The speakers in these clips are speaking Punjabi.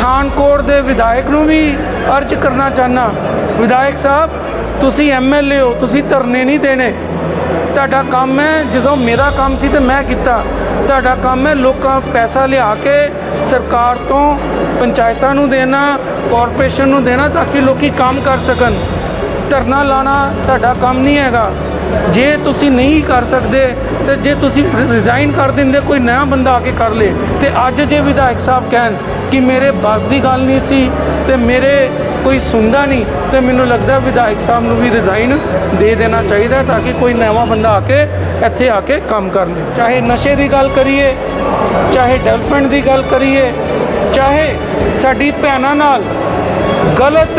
ਪਠਾਨਕੋਟ ਦੇ ਵਿਧਾਇਕ ਨੂੰ ਵੀ ਅਰਜ਼ ਕਰਨਾ ਚਾਹਨਾ। ਵਿਧਾਇਕ ਸਾਹਿਬ, ਤੁਸੀਂ ਐਮਐਲਏ ਹੋ, ਤੁਸੀਂ ਧਰਨੇ ਨਹੀਂ ਦੇਣੇ। ਤੁਹਾਡਾ ਕੰਮ ਹੈ, ਜਦੋਂ ਮੇਰਾ ਕੰਮ ਸੀ ਤੇ ਮੈਂ ਕੀਤਾ। ਤੁਹਾਡਾ ਕੰਮ ਹੈ ਲੋਕਾਂ ਪੈਸਾ ਲਿਆ ਕੇ ਸਰਕਾਰ ਤੋਂ ਪੰਚਾਇਤਾਂ ਨੂੰ ਦੇਣਾ, ਕਾਰਪੋਰੇਸ਼ਨ ਨੂੰ ਦੇਣਾ, ਤਾਂ ਕਿ ਲੋਕੀ ਕੰਮ ਕਰ ਸਕਣ। ਧਰਨਾ ਲਾਣਾ ਤੁਹਾਡਾ ਕੰਮ ਨਹੀਂ ਹੈਗਾ। ਜੇ ਤੁਸੀਂ ਨਹੀਂ ਕਰ ਸਕਦੇ ਤੇ ਜੇ ਤੁਸੀਂ ਰਿਜ਼ਾਈਨ ਕਰ ਦਿੰਦੇ, ਕੋਈ ਨਵਾਂ ਬੰਦਾ ਆ ਕੇ ਕਰ ਲੇ। ਤੇ ਅੱਜ ਜੇ ਵਿਧਾਇਕ ਸਾਹਿਬ ਕਹਿਣ ਕਿ ਮੇਰੇ ਬਸ ਦੀ ਗੱਲ ਨਹੀਂ ਸੀ ਤੇ ਮੇਰੇ ਕੋਈ ਸੁਣਦਾ ਨਹੀਂ, ਤੇ ਮੈਨੂੰ ਲੱਗਦਾ ਵਿਧਾਇਕ ਸਾਹਿਬ ਨੂੰ ਵੀ ਰਿਜ਼ਾਈਨ ਦੇ ਦੇਣਾ ਚਾਹੀਦਾ ਤਾਂ ਕਿ ਕੋਈ ਨਵਾਂ ਬੰਦਾ ਆ ਕੇ ਇੱਥੇ ਆ ਕੇ ਕੰਮ ਕਰ ਲੇ। ਚਾਹੇ ਨਸ਼ੇ ਦੀ ਗੱਲ ਕਰੀਏ, ਚਾਹੇ ਡਿਵੈਲਪਮੈਂਟ ਦੀ ਗੱਲ ਕਰੀਏ, ਚਾਹੇ ਸਾਡੀ ਭੈਣਾਂ ਨਾਲ ਗਲਤ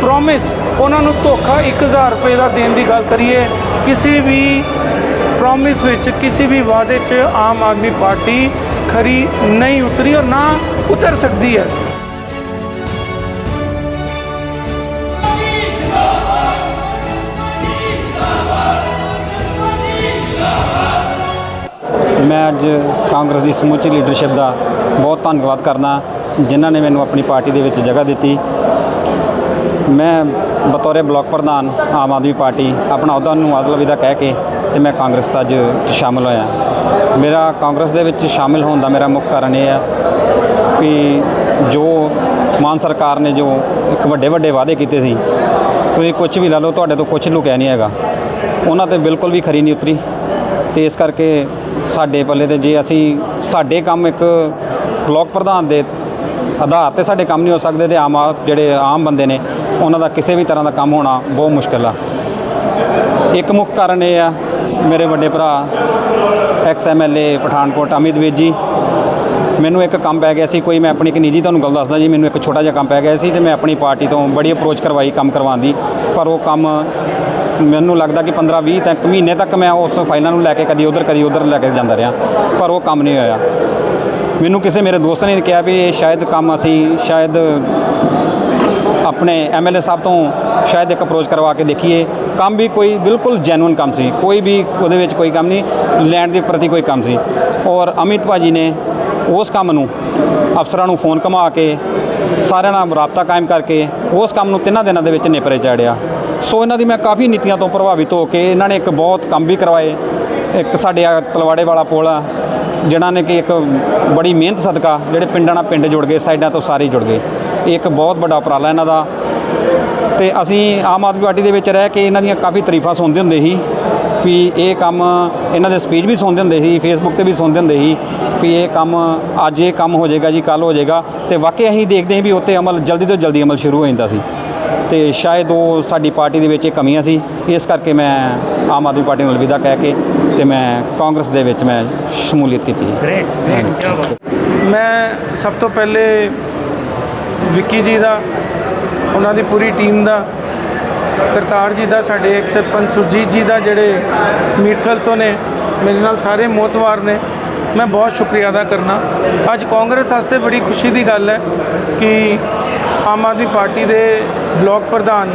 ਪ੍ਰੋਮਿਸ ਉਹਨਾਂ ਨੂੰ ਧੋਖਾ 1000 ਰੁਪਏ ਦਾ ਦੇਣ ਦੀ ਗੱਲ ਕਰੀਏ ਕਿਸੇ ਵੀ ਪ੍ਰੋਮਿਸ ਵਿੱਚ, ਕਿਸੇ ਵੀ ਵਾਅਦੇ 'ਚ ਆਮ ਆਦਮੀ ਪਾਰਟੀ ਖਰੀ ਨਹੀਂ ਉਤਰੀ ਔਰ ਨਾ ਉਤਰ ਸਕਦੀ ਹੈ। ਮੈਂ ਅੱਜ ਕਾਂਗਰਸ ਦੀ ਸਮੁੱਚੀ ਲੀਡਰਸ਼ਿਪ ਦਾ ਬਹੁਤ ਧੰਨਵਾਦ ਕਰਦਾ, ਜਿਨ੍ਹਾਂ ਨੇ ਮੈਨੂੰ ਆਪਣੀ ਪਾਰਟੀ ਦੇ ਵਿੱਚ ਜਗ੍ਹਾ ਦਿੱਤੀ। ਮੈਂ ਬਤੌਰੇ ਬਲਾਕ ਪ੍ਰਧਾਨ ਆਮ ਆਦਮੀ ਪਾਰਟੀ ਆਪਣਾ ਅਹੁਦਾ ਨੂੰ ਅਦਲਵਿਦਾ ਕਹਿ ਕੇ ਤੇ ਮੈਂ ਕਾਂਗਰਸ 'ਚ ਅੱਜ ਸ਼ਾਮਲ ਹੋਇਆ। ਮੇਰਾ ਕਾਂਗਰਸ ਦੇ ਵਿੱਚ ਸ਼ਾਮਿਲ ਹੋਣ ਦਾ ਮੇਰਾ ਮੁੱਖ ਕਾਰਨ ਇਹ ਹੈ ਕਿ ਜੋ ਮਾਨ ਸਰਕਾਰ ਨੇ ਜੋ ਇੱਕ ਵੱਡੇ ਵੱਡੇ ਵਾਅਦੇ ਕੀਤੇ ਸੀ, ਤੁਸੀਂ ਕੁਝ ਵੀ ਲਾ ਲਓ, ਤੁਹਾਡੇ ਤੋਂ ਕੁਝ ਲੁਕਿਆ ਨਹੀਂ ਹੈਗਾ। ਉਹਨਾਂ ਤੇ ਬਿਲਕੁਲ ਵੀ ਖਰੀ ਨਹੀਂ ਉਤਰੀ। ਤੇ ਇਸ ਕਰਕੇ ਸਾਡੇ ਪੱਲੇ ਤੇ ਜੇ ਅਸੀਂ ਸਾਡੇ ਕੰਮ ਇੱਕ ਬਲਾਕ ਪ੍ਰਧਾਨ ਦੇ ਆਧਾਰ ਤੇ ਸਾਡੇ ਕੰਮ ਨਹੀਂ ਹੋ ਸਕਦੇ ਤੇ ਆਮ ਆ- ਜਿਹੜੇ ਆਮ ਬੰਦੇ ਨੇ ਉਹਨਾਂ ਦਾ ਕਿਸੇ ਵੀ ਤਰ੍ਹਾਂ ਦਾ ਕੰਮ ਹੋਣਾ ਬਹੁਤ ਮੁਸ਼ਕਲ ਆ। ਇੱਕ ਮੁੱਖ ਕਾਰਨ ਇਹ ਆ, ਮੇਰੇ ਵੱਡੇ ਭਰਾ, ਐਕਸ ਐਮਐਲਏ ਪਠਾਨਕੋਟ, ਅਮਿਤ ਵੇਦ ਜੀ, ਮੈਨੂੰ ਇੱਕ ਕੰਮ ਪੈ ਗਿਆ ਸੀ, ਕੋਈ ਮੈਂ ਆਪਣੀ ਇੱਕ ਨਿੱਜੀ ਤੁਹਾਨੂੰ ਗੱਲ ਦੱਸਦਾ ਜੀ, ਮੈਨੂੰ ਇੱਕ ਛੋਟਾ ਜਿਹਾ ਕੰਮ ਪੈ ਗਿਆ ਸੀ ਤੇ ਮੈਂ ਆਪਣੀ ਪਾਰਟੀ ਤੋਂ ਬੜੀ ਅਪਰੋਚ ਕਰਵਾਈ ਕੰਮ ਕਰਵਾਉਣ ਦੀ, ਪਰ ਉਹ ਕੰਮ ਮੈਨੂੰ ਲੱਗਦਾ ਕਿ 15 20 ਤੱਕ, ਮਹੀਨੇ ਤੱਕ ਮੈਂ ਉਸ ਫਾਈਲਾਂ ਨੂੰ ਲੈ ਕੇ ਕਦੀ ਉਧਰ ਕਦੀ ਉਧਰ ਲੈ ਕੇ ਜਾਂਦਾ ਰਿਹਾ, ਪਰ ਉਹ ਕੰਮ ਨਹੀਂ ਹੋਇਆ। ਮੈਨੂੰ ਕਿਸੇ ਮੇਰੇ ਦੋਸਤ ਨੇ ਕਿਹਾ ਵੀ ਇਹ ਸ਼ਾਇਦ ਕੰਮ ਅਸੀਂ ਸ਼ਾਇਦ ਆਪਣੇ ਐਮਐਲਏ ਸਾਹਿਬ ਤੋਂ ਸ਼ਾਇਦ ਇੱਕ ਅਪਰੋਚ ਕਰਵਾ ਕੇ ਦੇਖੀਏ, ਕੰਮ ਵੀ ਕੋਈ ਬਿਲਕੁਲ ਜੈਨੂਇਨ ਕੰਮ ਸੀ। ਕੋਈ ਵੀ ਉਹਦੇ ਵਿੱਚ ਕੋਈ ਕੰਮ ਨਹੀਂ ਲੈਂਡ ਦੇ ਪ੍ਰਤੀ ਕੋਈ ਕੰਮ ਸੀ। ਔਰ ਅਮਿਤ ਭਾਜੀ ਨੇ ਉਸ ਕੰਮ ਨੂੰ, ਅਫਸਰਾਂ ਨੂੰ ਫੋਨ ਘੁਮਾ ਕੇ, ਸਾਰਿਆਂ ਨਾਲ ਰਾਬਤਾ ਕਾਇਮ ਕਰਕੇ ਉਸ ਕੰਮ ਨੂੰ ਤਿੰਨਾਂ ਦਿਨਾਂ ਦੇ ਵਿੱਚ ਨਿਪਰੇ ਚਾੜਿਆ। ਸੋ ਇਹਨਾਂ ਦੀ ਮੈਂ ਕਾਫੀ ਨੀਤੀਆਂ ਤੋਂ ਪ੍ਰਭਾਵਿਤ ਹੋ ਕੇ ਇਹਨਾਂ ਨੇ ਇੱਕ ਬਹੁਤ ਕੰਮ ਵੀ ਕਰਵਾਏ। ਇੱਕ ਸਾਡੇ ਆ ਤਲਵਾੜੇ ਵਾਲਾ ਪੁਲ ਆ ਜਿਹੜਾ ਨੇ ਕਿ ਇੱਕ ਬੜੀ ਮਿਹਨਤ ਸਦਕਾ, ਜਿਹੜੇ ਪਿੰਡਾਂ ਨਾਲ ਪਿੰਡ ਜੁੜ ਗਏ, ਸਾਈਡਾਂ ਤੋਂ ਸਾਰੇ ਹੀ ਜੁੜ ਗਏ। ਇਹ ਇੱਕ ਬਹੁਤ ਵੱਡਾ ਉਪਰਾਲਾ ਇਹਨਾਂ ਦਾ। ਤੇ ਅਸੀਂ ਆਮ ਆਦਮੀ ਪਾਰਟੀ ਦੇ ਵਿੱਚ ਰਹਿ ਕੇ ਇਹਨਾਂ ਦੀਆਂ ਕਾਫੀ ਤਾਰੀਫਾਂ ਸੁਣਦੇ ਹੁੰਦੇ ਸੀ ਵੀ ਇਹ ਕੰਮ ਇਹਨਾਂ ਦੇ ਸਪੀਚ ਵੀ ਸੁਣਦੇ ਹੁੰਦੇ ਸੀ ਫੇਸਬੁੱਕ ਤੇ ਵੀ ਸੁਣਦੇ ਹੁੰਦੇ ਸੀ ਵੀ ਇਹ ਕੰਮ ਅੱਜ ਇਹ ਕੰਮ ਹੋ ਜਾਏਗਾ ਜੀ ਕੱਲ ਹੋ ਜਾਏਗਾ। ਤੇ ਵਾਕਈ ਅਸੀਂ ਦੇਖਦੇ ਹਾਂ ਵੀ ਉੱਤੇ ਅਮਲ ਜਲਦੀ ਤੋਂ ਜਲਦੀ ਅਮਲ ਸ਼ੁਰੂ ਹੋ ਜਾਂਦਾ ਸੀ। ਤੇ ਸ਼ਾਇਦ ਉਹ ਸਾਡੀ ਪਾਰਟੀ ਦੇ ਵਿੱਚ ਇਹ ਕਮੀਆਂ ਸੀ। ਇਸ ਕਰਕੇ ਮੈਂ ਆਮ ਆਦਮੀ ਪਾਰਟੀ ਨੂੰ ਅਲਵਿਦਾ ਕਹਿ ਕੇ ਤੇ ਮੈਂ ਕਾਂਗਰਸ ਦੇ ਵਿੱਚ ਮੈਂ ਸ਼ਮੂਲੀਅਤ ਕੀਤੀ ਹੈ। ਮੈਂ ਸਭ ਤੋਂ ਪਹਿਲੇ ਵਿੱਕੀ ਜੀ ਦਾ, ਉਹਨਾਂ ਦੀ ਪੂਰੀ ਟੀਮ ਦਾ, ਕਰਤਾਰ ਜੀ ਦਾ, ਸਾਡੇ ਇੱਕ ਸਰਪੰਚ ਸੁਰਜੀਤ ਜੀ ਦਾ, ਜਿਹੜੇ ਮੀਰਥਲ ਤੋਂ ਨੇ, ਮੇਰੇ ਨਾਲ ਸਾਰੇ ਮੋਤਵਾਰ ਨੇ। ਮੈਂ ਬਹੁਤ ਸ਼ੁਕਰੀਆ ਅਦਾ ਕਰਨਾ। ਅੱਜ ਕਾਂਗਰਸ ਵਾਸਤੇ ਬੜੀ ਖੁਸ਼ੀ ਦੀ ਗੱਲ ਹੈ ਕਿ ਆਮ ਆਦਮੀ ਪਾਰਟੀ ਦੇ ਬਲਾਕ ਪ੍ਰਧਾਨ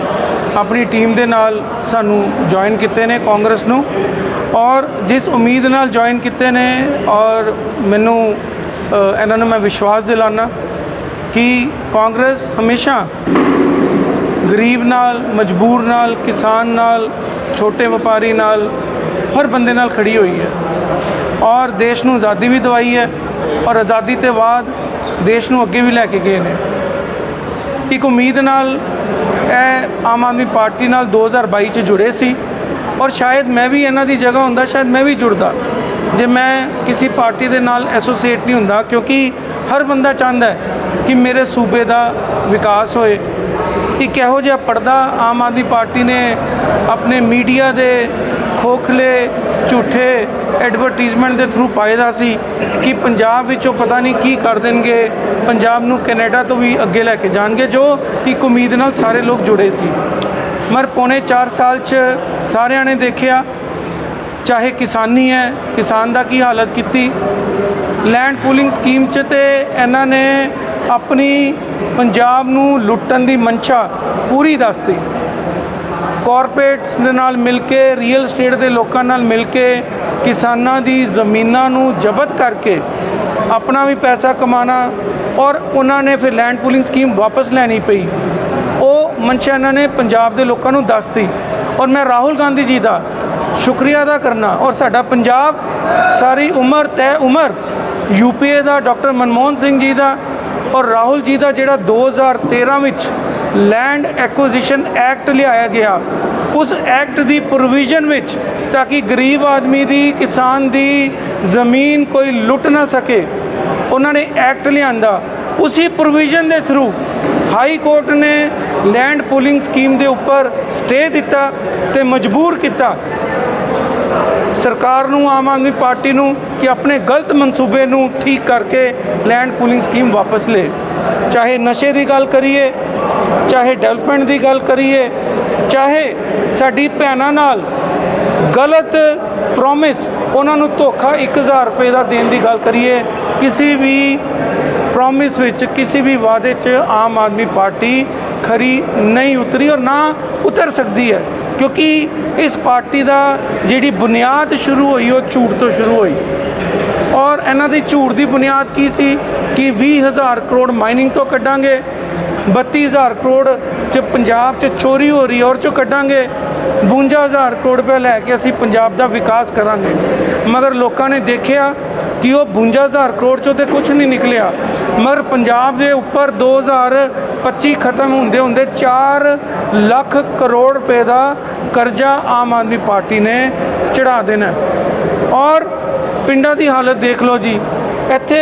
ਆਪਣੀ ਟੀਮ ਦੇ ਨਾਲ ਸਾਨੂੰ ਜੁਆਇਨ ਕੀਤੇ ਨੇ ਕਾਂਗਰਸ ਨੂੰ ਔਰ ਜਿਸ ਉਮੀਦ ਨਾਲ ਜੁਆਇਨ ਕੀਤੇ ਨੇ ਔਰ ਮੈਨੂੰ ਇਹਨਾਂ ਨੂੰ ਮੈਂ ਵਿਸ਼ਵਾਸ ਦਿਲਾਨਾ ਕਿ ਕਾਂਗਰਸ ਹਮੇਸ਼ਾ ਗਰੀਬ ਨਾਲ, ਮਜਬੂਰ ਨਾਲ, ਕਿਸਾਨ ਨਾਲ, ਛੋਟੇ ਵਪਾਰੀ ਨਾਲ, ਹਰ ਬੰਦੇ ਨਾਲ ਖੜੀ ਹੋਈ ਹੈ। ਔਰ ਦੇਸ਼ ਨੂੰ ਆਜ਼ਾਦੀ ਵੀ ਦਵਾਈ ਹੈ ਔਰ ਆਜ਼ਾਦੀ ਤੇ ਬਾਅਦ ਦੇਸ਼ ਨੂੰ ਅੱਗੇ ਵੀ ਲੈ ਕੇ ਗਏ ਨੇ। ਇੱਕ ਉਮੀਦ ਨਾਲ ਇਹ ਆਮ ਆਦਮੀ ਪਾਰਟੀ ਨਾਲ 2022 ਚ ਜੁੜੇ ਸੀ ਔਰ ਸ਼ਾਇਦ ਮੈਂ ਵੀ ਇਹਨਾਂ ਦੀ ਜਗ੍ਹਾ ਹੁੰਦਾ, ਸ਼ਾਇਦ ਮੈਂ ਵੀ ਜੁੜਦਾ। ਜੇ ਮੈਂ ਕਿਸੇ ਪਾਰਟੀ ਦੇ ਨਾਲ ਐਸੋਸੀਏਟ ਨਹੀਂ ਹੁੰਦਾ ਕਿਉਂਕਿ ਹਰ ਬੰਦਾ ਚਾਹੁੰਦਾ ਹੈ ਕਿ ਮੇਰੇ ਸੂਬੇ ਦਾ ਵਿਕਾਸ ਹੋਏ। ਇੱਕ ਇਹੋ ਜਿਹਾ ਪਰਦਾ ਆਮ ਆਦਮੀ ਪਾਰਟੀ ਨੇ ਆਪਣੇ ਮੀਡੀਆ ਦੇ ਖੋਖਲੇ, ਝੂਠੇ ਐਡਵਰਟਾਈਜ਼ਮੈਂਟ ਦੇ ਥਰੂ ਪਾਇਦਾ ਸੀ ਕਿ ਪੰਜਾਬ ਵਿੱਚੋਂ ਪਤਾ ਨਹੀਂ ਕੀ ਕਰ ਦੇਣਗੇ, ਪੰਜਾਬ ਨੂੰ ਕੈਨੇਡਾ ਤੋਂ ਵੀ ਅੱਗੇ ਲੈ ਕੇ ਜਾਣਗੇ, ਜੋ ਇੱਕ ਉਮੀਦ ਨਾਲ ਸਾਰੇ ਲੋਕ ਜੁੜੇ ਸੀ। ਮਰ ਪੌਣੇ 4 ਸਾਲ 'ਚ ਸਾਰਿਆਂ ਨੇ ਦੇਖਿਆ, ਚਾਹੇ ਕਿਸਾਨੀ ਹੈ, ਕਿਸਾਨ ਦਾ ਕੀ ਹਾਲਤ ਕੀਤੀ। ਲੈਂਡ ਪੂਲਿੰਗ ਸਕੀਮ 'ਚ ਤੇ ਇਹਨਾਂ ਨੇ ਆਪਣੀ ਪੰਜਾਬ ਨੂੰ ਲੁੱਟਣ ਦੀ ਮਨਸ਼ਾ ਪੂਰੀ ਦੱਸਦੀ ਕਾਰਪੋਰੇਟਸ ਦੇ ਨਾਲ ਮਿਲ ਕੇ ਰੀਅਲ ਏਸਟੇਟ ਦੇ ਲੋਕਾਂ ਨਾਲ ਮਿਲ ਕੇ, ਕਿਸਾਨਾਂ ਦੀ ਜ਼ਮੀਨਾਂ ਨੂੰ ਜ਼ਬਤ ਕਰਕੇ ਆਪਣਾ ਵੀ ਪੈਸਾ ਕਮਾਣਾ ਔਰ ਉਹਨਾਂ ਨੇ ਫਿਰ ਲੈਂਡ ਪੂਲਿੰਗ ਸਕੀਮ ਵਾਪਸ ਲੈਣੀ ਪਈ। ਉਹ ਮਨਸ਼ਾ ਇਹਨਾਂ ਨੇ ਪੰਜਾਬ ਦੇ ਲੋਕਾਂ ਨੂੰ ਦੱਸਤੀ ਔਰ ਮੈਂ ਰਾਹੁਲ ਗਾਂਧੀ ਜੀ ਦਾ ਸ਼ੁਕਰੀਆ ਅਦਾ ਕਰਨਾ ਔਰ ਸਾਡਾ ਪੰਜਾਬ ਸਾਰੀ ਉਮਰ ਤੈ ਉਮਰ ਯੂਪੀਏ ਦਾ ਡਾਕਟਰ ਮਨਮੋਹਨ ਸਿੰਘ ਜੀ ਦਾ ਔਰ ਰਾਹੁਲ ਜੀ ਦਾ ਜਿਹੜਾ 2013 ਵਿੱਚ ਲੈਂਡ ਐਕੁਜੀਸ਼ਨ ਐਕਟ ਲਿਆਇਆ ਗਿਆ, ਉਸ ਐਕਟ ਦੀ ਪ੍ਰੋਵੀਜ਼ਨ ਵਿੱਚ ਤਾਂ ਕਿ ਗਰੀਬ ਆਦਮੀ ਦੀ, ਕਿਸਾਨ ਦੀ ਜ਼ਮੀਨ ਕੋਈ ਲੁੱਟ ਨਾ ਸਕੇ, ਉਹਨਾਂ ਨੇ ਐਕਟ ਲਿਆਂਦਾ। ਉਸੇ ਪ੍ਰੋਵੀਜ਼ਨ ਦੇ ਥਰੂ ਹਾਈ ਕੋਰਟ ਨੇ ਲੈਂਡ ਪੂਲਿੰਗ ਸਕੀਮ ਦੇ ਉੱਪਰ ਸਟੇ ਦਿੱਤਾ ਤੇ ਮਜਬੂਰ ਕੀਤਾ। ਸਰਕਾਰ ਨੂੰ, ਆਮ ਆਦਮੀ ਪਾਰਟੀ ਨੂੰ ਕਿ ਆਪਣੇ ਗਲਤ ਮਨਸੂਬੇ ਨੂੰ ਠੀਕ ਕਰਕੇ ਲੈਂਡ ਪੂਲਿੰਗ ਸਕੀਮ ਵਾਪਸ ਲੇ। ਚਾਹੇ ਨਸ਼ੇ ਦੀ ਗੱਲ ਕਰੀਏ, ਚਾਹੇ ਡਿਵੈਲਪਮੈਂਟ ਦੀ ਗੱਲ ਕਰੀਏ, ਚਾਹੇ ਸਾਡੀ ਭੈਣਾਂ ਨਾਲ ਗਲਤ ਪ੍ਰੋਮਿਸ ਉਹਨਾਂ ਨੂੰ ਧੋਖਾ 1000 ਰੁਪਏ ਦਾ ਦੇਣ ਦੀ ਗੱਲ ਕਰੀਏ, ਕਿਸੇ ਵੀ ਪ੍ਰੋਮਿਸ ਵਿੱਚ, ਕਿਸੇ ਵੀ ਵਾਅਦੇ 'ਚ ਆਮ ਆਦਮੀ ਪਾਰਟੀ ਖਰੀ ਨਹੀਂ ਉਤਰੀ ਔਰ ਨਾ ਉਤਰ ਸਕਦੀ ਹੈ। ਕਿਉਂਕਿ ਇਸ ਪਾਰਟੀ ਦਾ ਜਿਹੜੀ ਬੁਨਿਆਦ ਸ਼ੁਰੂ ਹੋਈ, ਉਹ ਝੂਠ ਤੋਂ ਸ਼ੁਰੂ ਹੋਈ। ਔਰ ਇਹਨਾਂ ਦੀ ਝੂਠ ਦੀ ਬੁਨਿਆਦ ਕੀ ਸੀ? ਕਿ 20000 ਕਰੋੜ ਮਾਈਨਿੰਗ ਤੋਂ ਕੱਢਾਂਗੇ 32000 ਕਰੋੜ ਚ ਪੰਜਾਬ 'ਚ ਚੋਰੀ ਹੋ ਰਹੀ ਔਰ ਚੋਂ ਕੱਢਾਂਗੇ 52000 ਕਰੋੜ ਰੁਪਏ ਲੈ ਕੇ ਅਸੀਂ ਪੰਜਾਬ ਦਾ ਵਿਕਾਸ ਕਰਾਂਗੇ। ਮਗਰ ਲੋਕਾਂ ਨੇ ਦੇਖਿਆ ਕਿ ਉਹ 52000 ਕਰੋੜ ਚੋਂ ਤੇ ਕੁਝ ਨਹੀਂ ਨਿਕਲਿਆ। ਮਗਰ ਪੰਜਾਬ ਦੇ ਉੱਪਰ 2025 ਖਤਮ ਹੁੰਦੇ ਹੁੰਦੇ 4 ਲੱਖ ਕਰੋੜ ਰੁਪਏ ਦਾ ਕਰਜ਼ਾ ਆਮ ਆਦਮੀ ਪਾਰਟੀ ਨੇ ਚੜਾ ਦੇਣਾ। ਔਰ ਪਿੰਡਾਂ ਦੀ ਹਾਲਤ ਦੇਖ ਲਓ ਜੀ, ਇੱਥੇ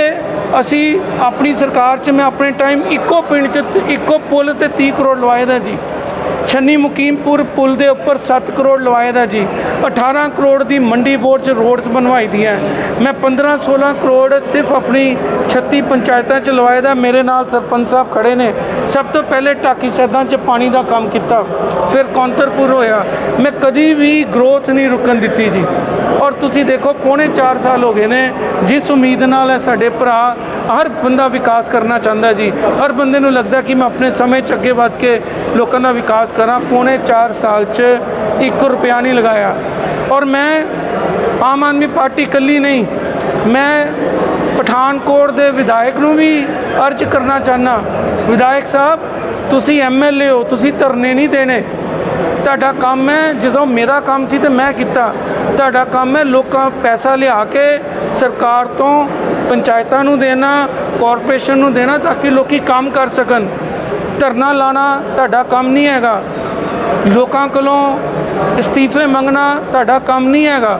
ਅਸੀਂ ਆਪਣੀ ਸਰਕਾਰ 'ਚ, ਮੈਂ ਆਪਣੇ ਟਾਈਮ ਇੱਕੋ ਪਿੰਡ 'ਚ, ਇੱਕੋ ਪੁਲ ਤੇ 30 ਕਰੋੜ ਲਵਾਏ ਦਾ ਜੀ। ਛੰਨੀ ਮੁਕੀਮਪੁਰ ਪੁਲ ਦੇ ਉੱਪਰ 7 ਕਰੋੜ ਲਵਾਏ ਦਾ ਜੀ। 18 ਕਰੋੜ ਦੀ ਮੰਡੀ ਬੋਰਡ 'ਚ ਰੋਡਸ ਬਣਵਾਈ ਦੀਆਂ। ਮੈਂ 15 16 ਕਰੋੜ ਸਿਰਫ ਆਪਣੀ 36 ਪੰਚਾਇਤਾਂ 'ਚ ਲਵਾਏ ਦਾ। ਮੇਰੇ ਨਾਲ ਸਰਪੰਚ ਸਾਹਿਬ ਖੜੇ ਨੇ। ਸਭ ਤੋਂ ਪਹਿਲੇ ਟਾਕੀ ਸੈਦਾਂ 'ਚ ਪਾਣੀ ਦਾ ਕੰਮ ਕੀਤਾ। ਫਿਰ ਕੌਂਤਰਪੁਰ ਹੋਇਆ। ਮੈਂ ਕਦੀ ਵੀ ਗਰੋਥ ਨਹੀਂ ਰੁਕਣ ਦਿੱਤੀ ਜੀ। ਔਰ ਤੁਸੀਂ ਦੇਖੋ, ਪੌਣੇ 4 ਸਾਲ ਹੋ ਗਏ ਨੇ। ਜਿਸ ਉਮੀਦ ਨਾਲ ਇਹ ਸਾਡੇ ਭਰਾ ਹਰ ਬੰਦਾ ਵਿਕਾਸ ਕਰਨਾ ਚਾਹੁੰਦਾ ਜੀ। ਹਰ ਬੰਦੇ ਨੂੰ ਲੱਗਦਾ ਕਿ ਮੈਂ ਆਪਣੇ ਸਮੇਂ 'ਚ ਅੱਗੇ ਵੱਧ ਕੇ ਲੋਕਾਂ ਦਾ ਵਿਕਾਸ ਕਰਾਂ। ਪੌਣੇ 4 ਸਾਲ 'ਚ 1 ਰੁਪਿਆ ਨਹੀਂ ਲਗਾਇਆ। ਔਰ ਮੈਂ ਆਮ ਆਦਮੀ ਪਾਰਟੀ ਇਕੱਲੀ ਨਹੀਂ, ਮੈਂ ਪਠਾਨਕੋਟ ਦੇ ਵਿਧਾਇਕ ਨੂੰ ਵੀ ਅਰਜ਼ ਕਰਨਾ ਚਾਹਨਾ। ਵਿਧਾਇਕ ਸਾਹਿਬ, ਤੁਸੀਂ ਐਮਐਲਏ ਹੋ, ਤੁਸੀਂ ਧਰਨੇ ਨਹੀਂ ਦੇਣੇ। ਤੁਹਾਡਾ ਕੰਮ ਹੈ, ਜਦੋਂ ਮੇਰਾ ਕੰਮ ਸੀ ਤੇ ਮੈਂ ਕੀਤਾ। ਤੁਹਾਡਾ ਕੰਮ ਹੈ ਲੋਕਾਂ ਪੈਸਾ ਲਿਆ ਕੇ ਸਰਕਾਰ ਤੋਂ ਪੰਚਾਇਤਾਂ ਨੂੰ ਦੇਣਾ ਕਾਰਪੋਰੇਸ਼ਨ ਨੂੰ ਦੇਣਾ ਤਾਂ ਕਿ ਲੋਕੀ ਕੰਮ ਕਰ ਸਕਣ। ਧਰਨਾ ਲਾਣਾ ਤੁਹਾਡਾ ਕੰਮ ਨਹੀਂ ਹੈਗਾ। ਲੋਕਾਂ ਕੋਲੋਂ ਅਸਤੀਫੇ ਮੰਗਣਾ ਤੁਹਾਡਾ ਕੰਮ ਨਹੀਂ ਹੈਗਾ।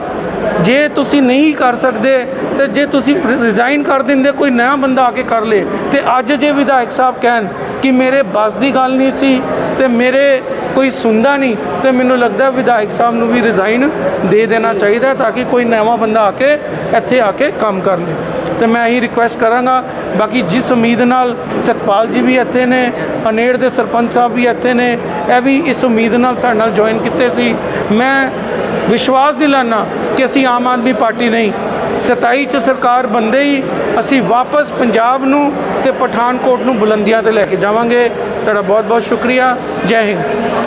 ਜੇ ਤੁਸੀਂ ਨਹੀਂ ਕਰ ਸਕਦੇ ਤੇ ਜੇ ਤੁਸੀਂ ਰਿਜ਼ਾਈਨ ਕਰ ਦਿੰਦੇ, ਕੋਈ ਨਵਾਂ ਬੰਦਾ ਆ ਕੇ ਕਰ ਲੇ। ਤੇ ਅੱਜ ਜੇ ਵਿਧਾਇਕ ਸਾਹਿਬ ਕਹਿਣ ਕਿ ਮੇਰੇ ਬਸ ਦੀ ਗੱਲ ਨਹੀਂ ਸੀ ਤੇ ਮੇਰੇ ਕੋਈ ਸੁਣਦਾ ਨਹੀਂ, ਤੇ ਮੈਨੂੰ ਲੱਗਦਾ ਵਿਧਾਇਕ ਸਾਹਿਬ ਨੂੰ ਵੀ ਰਿਜ਼ਾਈਨ ਦੇ ਦੇਣਾ ਚਾਹੀਦਾ ਤਾਂ ਕਿ ਕੋਈ ਨਵਾਂ ਬੰਦਾ ਆ ਕੇ ਇੱਥੇ ਆ ਕੇ ਕੰਮ ਕਰ ਲੇ। ਤੇ ਮੈਂ ਇਹੀ ਰਿਕੁਐਸਟ ਕਰਾਂਗਾ, ਬਾਕੀ ਜਿਸ ਉਮੀਦ ਨਾਲ ਸਤਪਾਲ ਜੀ ਵੀ ਇੱਥੇ ਨੇ ਅਨੇੜ ਦੇ ਸਰਪੰਚ ਸਾਹਿਬ ਵੀ ਇੱਥੇ ਨੇ, ਇਹ ਵੀ ਇਸ ਉਮੀਦ ਨਾਲ ਸਾਡੇ ਨਾਲ ਜੁਆਇਨ ਕੀਤੇ ਸੀ। ਮੈਂ ਵਿਸ਼ਵਾਸ ਦਿਲਾਨਾ ਕਿ ਅਸੀਂ ਆਮ ਆਦਮੀ ਪਾਰਟੀ ਨਹੀਂ। 27 ਚ ਸਰਕਾਰ ਬੰਦੇ ਹੀ ਅਸੀਂ ਵਾਪਸ ਪੰਜਾਬ ਨੂੰ ਤੇ ਪਠਾਨਕੋਟ ਨੂੰ ਬੁਲੰਦੀਆਂ ਤੇ ਲੈ ਕੇ ਜਾਵਾਂਗੇ। ਤੁਹਾਡਾ ਬਹੁਤ ਬਹੁਤ ਸ਼ੁਕਰੀਆ। ਜੈ ਹਿੰਦ।